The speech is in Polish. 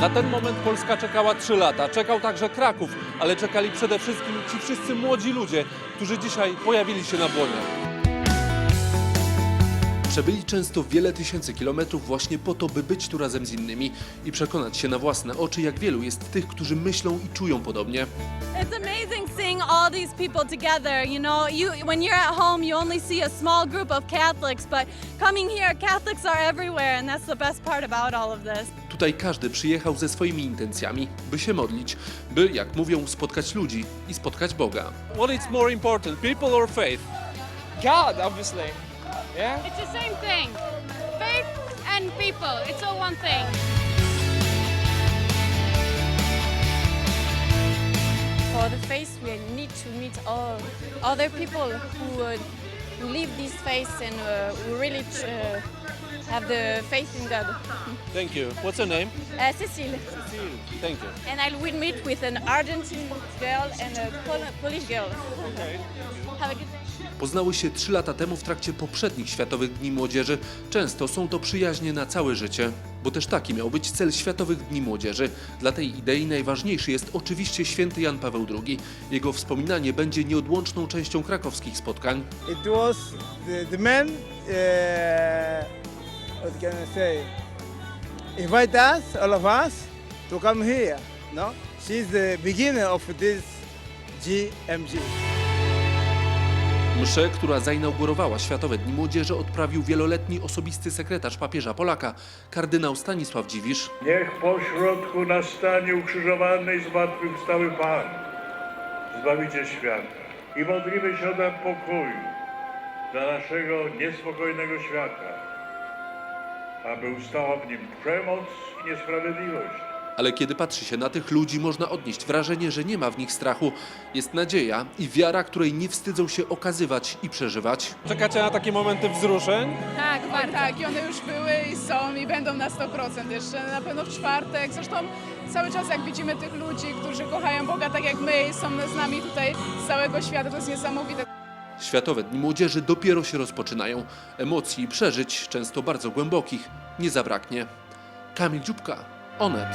Na ten moment Polska czekała 3 lata. Czekał także Kraków, ale czekali przede wszystkim ci wszyscy młodzi ludzie, którzy dzisiaj pojawili się na błonie. Przebyli często wiele tysięcy kilometrów właśnie po to, by być tu razem z innymi i przekonać się na własne oczy, jak wielu jest tych, którzy myślą i czują podobnie. It's amazing seeing all these people together. You know, you when you're at home, you only see a small group of Catholics, but coming here, Catholics are everywhere, and that's the best part about all of this. Tutaj każdy przyjechał ze swoimi intencjami, by się modlić, by, jak mówią, spotkać ludzi i spotkać Boga. What is more important, people or faith? God, obviously. Yeah? It's the same thing. Faith and people. It's all one thing. For the faith, we need to meet all other people who, uh, live this faith and uh, who really uh, have the faith in God. Thank you. What's your name? Uh, Cecile, Thank you. and I will meet with an Argentine girl and a Pol- Polish girl. Have a good day. Poznały się trzy lata temu w trakcie poprzednich Światowych Dni Młodzieży. Często są to przyjaźnie na całe życie, bo też taki miał być cel Światowych Dni Młodzieży. Dla tej idei najważniejszy jest oczywiście święty Jan Paweł II. Jego wspominanie będzie nieodłączną częścią krakowskich spotkań. It was the, the man, uh, what can I say, invite us, all of us, to come here. No, she's the beginner of this GMG. Mszę, która zainaugurowała Światowe Dni Młodzieży, odprawił wieloletni osobisty sekretarz papieża Polaka, kardynał Stanisław Dziwisz. Niech pośrodku nastanie ukrzyżowany i zmartwychwstały Pan, Zbawiciel świata. I modlimy się o dar pokoju dla naszego niespokojnego świata, aby ustała w nim przemoc i niesprawiedliwość. Ale kiedy patrzy się na tych ludzi, można odnieść wrażenie, że nie ma w nich strachu. Jest nadzieja i wiara, której nie wstydzą się okazywać i przeżywać. Czekacie na takie momenty wzruszeń? Tak, bardzo. Tak, i one już były i są i będą na 100% jeszcze, na pewno w czwartek. Zresztą cały czas jak widzimy tych ludzi, którzy kochają Boga tak jak my i są z nami tutaj z całego świata, to jest niesamowite. Światowe Dni Młodzieży dopiero się rozpoczynają. Emocji i przeżyć, często bardzo głębokich, nie zabraknie. Kamil Dziubka, Onet.